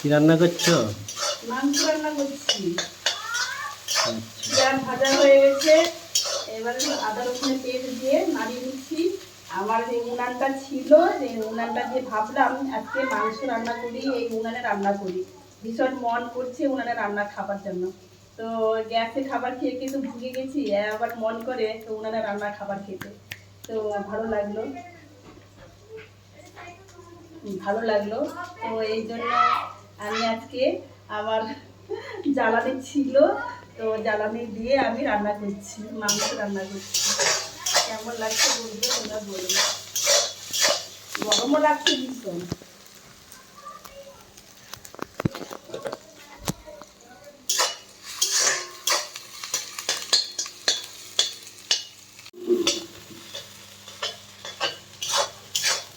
কি রান্না করছ? মাংস রান্না করছি। আচ্ছা। পেঁয়াজ ভাজা হয়ে গেছে এবারে আদা রসুনের পেস্ট দিয়ে নাড়িয়ে নিচ্ছি আমার যে উনানটা ছিল যে উনানটা দিয়ে ভাবলাম আজকে মাংস রান্না করি এই উনানে রান্না করি। ভীষণ মন করছে উনানে রান্না খাবার জন্য। তো গ্যাসে খাবার খেয়ে কিন্তু ভুগে গেছি আবার মন করে তো উনানে রান্না খাবার খেতে। তো ভালো লাগল। ভালো লাগল। তো এই জন্য আমি আজকে আমার জ্বালানি ছিল, তো জ্বালানি দিয়ে আমি রান্না করছি, মাংস রান্না করছি। কেমন লাগছে বলবে, তোমরা বলবে গরমও লাগছে ভীষণ।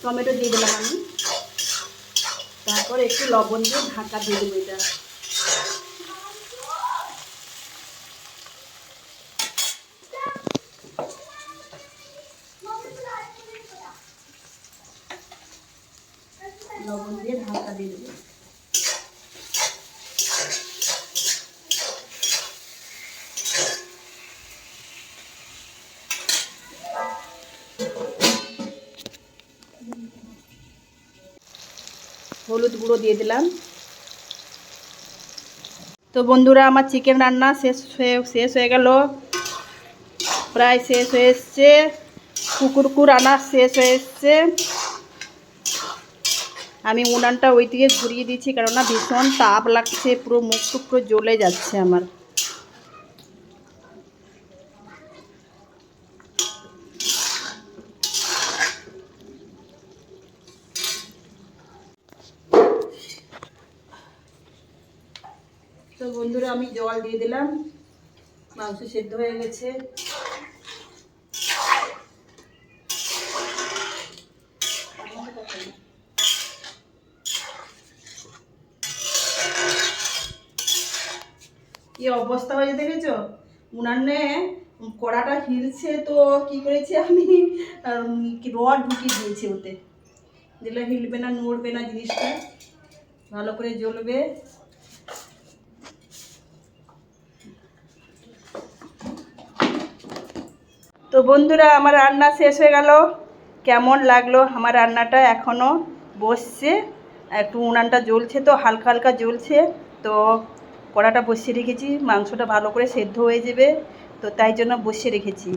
টমেটো দিয়ে দিলাম আমি। তারপর একটু লবণ দিয়ে ঢাকা দিয়ে দেবো এটা। লবণ দিয়ে ঢাকা দিয়ে দেবো। হলুদ গুঁড়ো দিয়ে দিলাম। তো বন্ধুরা, আমার চিকেন রান্না শেষ হয়ে শেষ হয়ে গেল। প্রায় শেষ হয়ে এসছে। কুকুরকুর রান্না শেষ হয়ে এসছে। আমি উনানটা ওই দিকে ঘুরিয়ে দিচ্ছি কেননা ভীষণ তাপ লাগছে, পুরো মুখ পুরো জ্বলে যাচ্ছে আমার। তো বন্ধুরা, আমি জল দিয়ে দিলাম। মাংস সেদ্ধ হয়ে গেছে। কি অবস্থা হয়েছে দেখেছ? উনানে কড়াটা হিলছে তো, কি করেছে আমি? রড ঢুকিয়ে দিয়েছি ওতে। দিলে হিলবে না, নড়বে না জিনিসটা। ভালো করে জ্বলবে। তো বন্ধুরা, আমার রান্না শেষ হয়ে গেল। কেমন লাগল আমার রান্নাটা? এখনও বসছে। একটু উনানটা জ্বলছে তো, হালকা হালকা জ্বলছে। তো কড়াটা বসিয়ে রেখেছি, মাংসটা ভালো করে সেদ্ধ হয়ে যাবে। তো তাই জন্য বসিয়ে রেখেছি।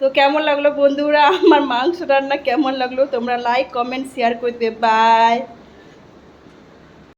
তো কেমন লাগল বন্ধুরা? আমার মাংস রান্না কেমন লাগল? তোমরা লাইক কমেন্ট শেয়ার করবে। বাই